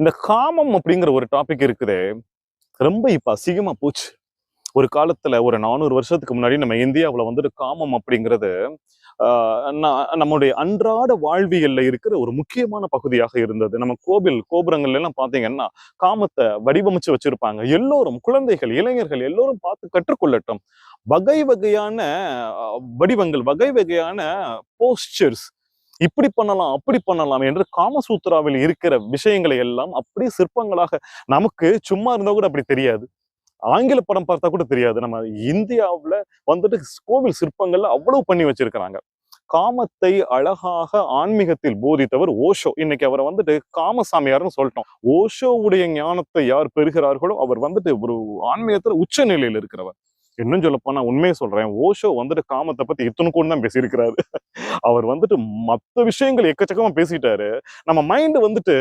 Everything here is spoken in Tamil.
இந்த காமம் அப்படிங்கிற ஒரு டாபிக் இருக்குது. ரொம்ப இப்போ அசிங்கமா போச்சு. ஒரு காலத்துல ஒரு நானூறு வருஷத்துக்கு முன்னாடி நம்ம இந்தியாவில் வந்துட்டு காமம் அப்படிங்கிறது நம்முடைய அன்றாட வாழ்வியல்ல இருக்கிற ஒரு முக்கியமான பகுதியாக இருந்தது. நம்ம கோவில் கோபுரங்கள்ல எல்லாம் பாத்தீங்கன்னா காமத்தை வடிவமைச்சு வச்சிருப்பாங்க. எல்லோரும் குழந்தைகள் இளைஞர்கள் எல்லோரும் பார்த்து கற்றுக்கொள்ளட்டும். வகை வகையான வடிவங்கள் வகை வகையான போஸ்டர்ஸ் இப்படி பண்ணலாம் அப்படி பண்ணலாம் என்று காமசூத்ராவில் இருக்கிற விஷயங்களை எல்லாம் அப்படியே சிற்பங்களாக நமக்கு சும்மா இருந்தா கூட அப்படி தெரியாது. ஆங்கில படம் பார்த்தா கூட தெரியாது. நம்ம இந்தியாவுல வந்துட்டு கோவில் சிற்பங்கள்ல அவ்வளவு பண்ணி வச்சிருக்கிறாங்க. காமத்தை அழகாக ஆன்மீகத்தில் போதித்தவர் ஓஷோ. இன்னைக்கு அவரை வந்துட்டு காமசாமியார்னு சொல்லிட்டோம். ஓஷோவுடைய ஞானத்தை யார் பெறுகிறார்களோ அவர் வந்துட்டு ஒரு ஆன்மீகத்துல உச்ச நிலையில இருக்கிறவர். இன்னும் சொல்லப்போனா உண்மையை சொல்றேன். ஓஷோ வந்துட்டு காமத்தை பத்தி இத்தனை கூட தான் பேசியிருக்கிறாரு. அவர் வந்துட்டு மத்த விஷயங்கள் எக்கச்சக்கமா பேசிட்டாரு. நம்ம மைண்ட் வந்துட்டு